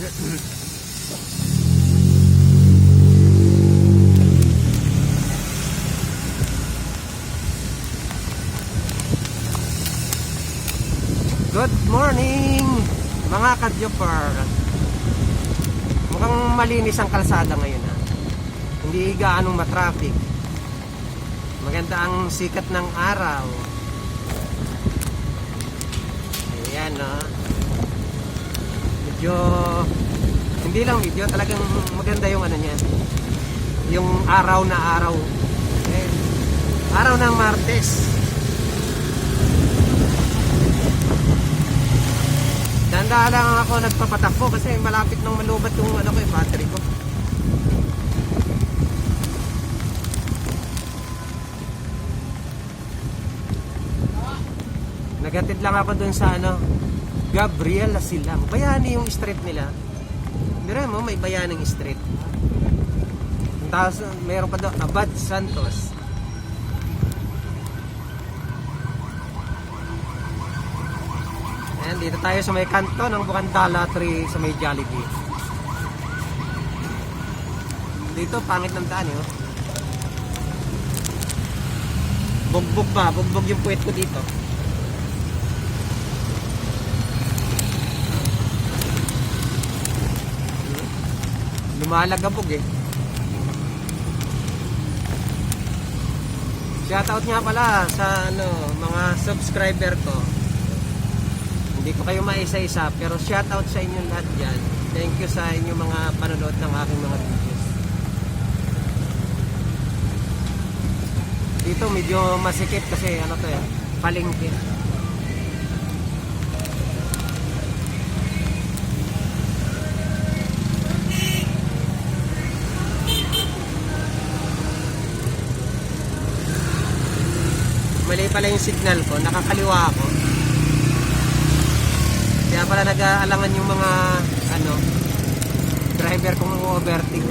Good morning, mga kadyoper. Mukhang malinis ang kalsada ngayon ha. Hindi gaanong matraffic. Maganda ang sikat ng araw. Ayan no. Medyo hindi lang video, talagang maganda yung ano niya. Yung araw na araw. Eh, araw ng Martes. Dahan-dahan lang ako nagpapatakbo kasi malapit nang malubat yung ano ko, yung battery ko. Nagatid lang ako dun sa ano, Gabriel Silang. Bayani yung street nila. Mira mo, may bayaning street. Tapos mayroon pa doon, Abad Santos. Ayan, dito tayo sa may kanto ng Bukandala Tree sa may Jollibee. Dito, pangit ng daan, eh, oh. Bugbog pa, bugbog yung puwet ko dito. Lumalagabog eh. Shoutout nga pala sa ano, mga subscriber ko. Hindi ko kayo maisa-isa pero shoutout sa inyo lahat dyan. Thank you sa inyo mga panonood ng aking mga videos. Dito medyo masikip kasi ano to eh, palengke. Mali pala yung signal ko, nakakaliwa ako. Kaya pala nag-aalangan yung mga ano driver kung overtake.